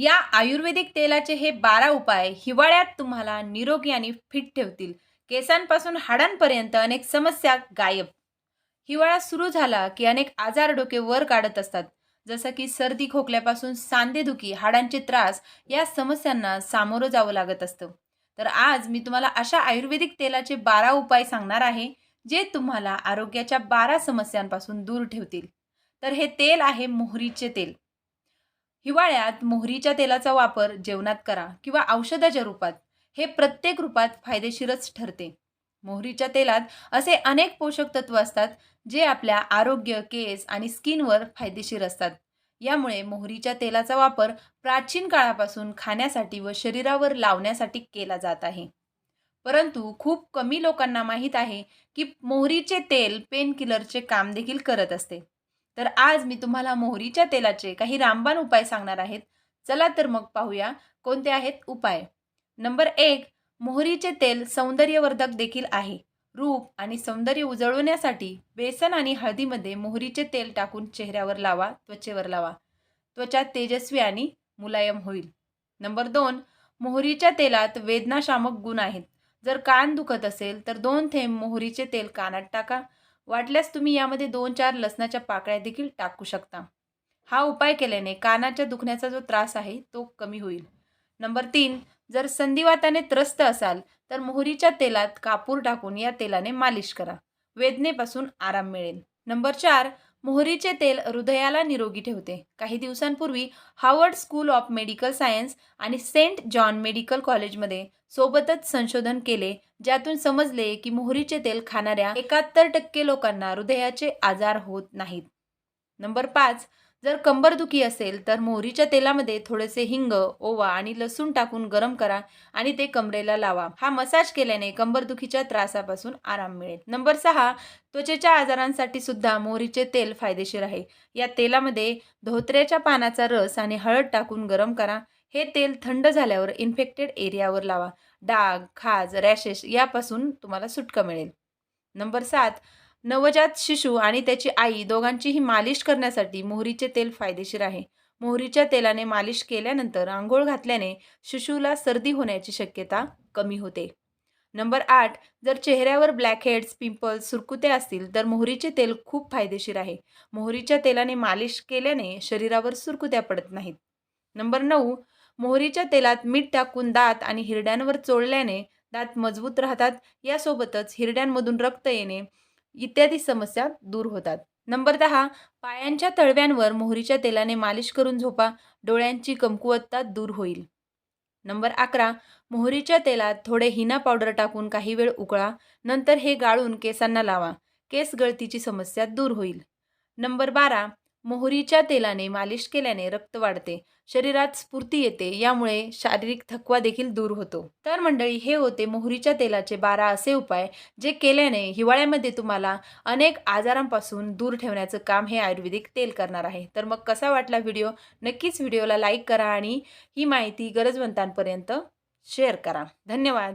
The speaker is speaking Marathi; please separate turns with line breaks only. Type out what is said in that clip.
या आयुर्वेदिक तेलाचे हे बारा उपाय हिवाळ्यात तुम्हाला निरोगी आणि फिट ठेवतील. केसांपासून हाडांपर्यंत अनेक समस्या गायब. हिवाळा सुरू झाला की अनेक आजार डोके वर काढत असतात. जसं की सर्दी खोकल्यापासून सांधेदुखी हाडांचे त्रास या समस्यांना सामोरं जावं लागत असतं. तर आज मी तुम्हाला अशा आयुर्वेदिक तेलाचे बारा उपाय सांगणार आहे जे तुम्हाला आरोग्याच्या बारा समस्यांपासून दूर ठेवतील. तर हे तेल आहे मोहरीचे तेल. हिवाळ्यात मोहरीच्या तेलाचा वापर जेवणात करा किंवा औषधाच्या रूपात. हे प्रत्येक रूपात फायदेशीरच ठरते. मोहरीच्या तेलात असे अनेक पोषक तत्व असतात जे आपल्या आरोग्य केस आणि स्किनवर फायदेशीर असतात. यामुळे मोहरीच्या तेलाचा वापर प्राचीन काळापासून खाण्यासाठी व शरीरावर लावण्यासाठी केला जात आहे. परंतु खूप कमी लोकांना माहीत आहे की मोहरीचे तेल पेन किलरचे काम देखील करत असते. तर आज मी तुम्हाला मोहरीच्या तेलाचे काही रामबाण उपाय सांगणार आहेत. चला तर मग पाहूया कोणते आहेत उपाय. नंबर एक मोहरीचे तेल सौंदर्यवर्धक देखील आहे. रूप आणि सौंदर्य उजळवण्यासाठी बेसन आणि हळदीमध्ये मोहरीचे तेल टाकून चेहऱ्यावर लावा त्वचेवर लावा. त्वचा तेजस्वी आणि मुलायम होईल. नंबर दोन मोहरीच्या तेलात वेदनाशामक गुण आहेत. जर कान दुखत असेल तर दोन थेंब मोहरीचे तेल कानात टाका. वाटल्यास तुम्ही यामध्ये दोन चार लसणाच्या पाकळ्या देखील टाकू शकता. हा उपाय केल्याने कानाच्या दुखण्याचा जो त्रास आहे तो कमी होईल. नंबर तीन जर संधिवाताने त्रस्त असाल तर मोहरीच्या तेलात कापूर टाकून या तेलाने मालिश करा. वेदनेपासून आराम मिळेल. नंबर चार मोहरीचे तेल हृदयाला निरोगी ठेवते. काही दिवसांपूर्वी Harvard school of medical science आणि सेंट जॉन मेडिकल कॉलेजमध्ये सोबतच संशोधन केले ज्यातून समजले की मोहरीचे तेल खाणाऱ्या एकाहत्तर टक्के लोकांना हृदयाचे आजार होत नाहीत. नंबर पाच जर कंबरदुखी असेल तर मोहरीच्या तेलामध्ये थोडेसे हिंग ओवा आणि लसूण टाकून गरम करा आणि ते कमरेला लावा. हा मसाज केल्याने कंबरदुखीच्या त्रासापासून आराम मिळेल. नंबर सहा त्वचेच्या आजारांसाठी सुद्धा मोहरीचे तेल फायदेशीर आहे. या तेलामध्ये धोत्र्याच्या पानाचा रस आणि हळद टाकून गरम करा. हे तेल थंड झाल्यावर इन्फेक्टेड एरियावर लावा. डाग खाज रॅशेस यापासून तुम्हाला सुटका मिळेल. नंबर सात नवजात शिशू आणि त्याची आई दोघांचीही मालिश करण्यासाठी मोहरीचे तेल फायदेशीर आहे. मोहरीच्या तेलाने मालिश केल्यानंतर आंघोळ घातल्याने शिशूला सर्दी होण्याची शक्यता कमी होते. नंबर आठ जर चेहऱ्यावर ब्लॅकहेड्स पिंपल्स सुरकुते असतील तर मोहरीचे तेल खूप फायदेशीर आहे. मोहरीच्या तेलाने मालिश केल्याने शरीरावर सुरकुत्या पडत नाहीत. नंबर नऊ मोहरीच्या तेलात मीठ टाकून दात आणि हिरड्यांवर चोळल्याने दात मजबूत राहतात. यासोबतच हिरड्यांमधून रक्त येणे इत्यादी समस्या दूर होतात. नंबर दहा पायांच्या तळव्यांवर मोहरीच्या तेलाने मालिश करून झोपा. डोळ्यांची कमकुवत्ता दूर होईल. नंबर अकरा मोहरीच्या तेलात थोडे हिना पावडर टाकून काही वेळ उकळा. नंतर हे गाळून केसांना लावा. केस गळतीची समस्या दूर होईल. नंबर बारा मोहरीच्या तेलाने मालिश केल्याने रक्त वाढते शरीरात स्फूर्ती येते यामुळे शारीरिक थकवा देखील दूर होतो. तर मंडळी हे होते मोहरीच्या तेलाचे बारा असे उपाय जे केल्याने हिवाळ्यामध्ये तुम्हाला अनेक आजारांपासून दूर ठेवण्याचं काम हे आयुर्वेदिक तेल करणार आहे. तर मग कसा वाटला व्हिडिओ? नक्कीच व्हिडिओला लाईक करा आणि ही माहिती गरजवंतांपर्यंत शेअर करा. धन्यवाद!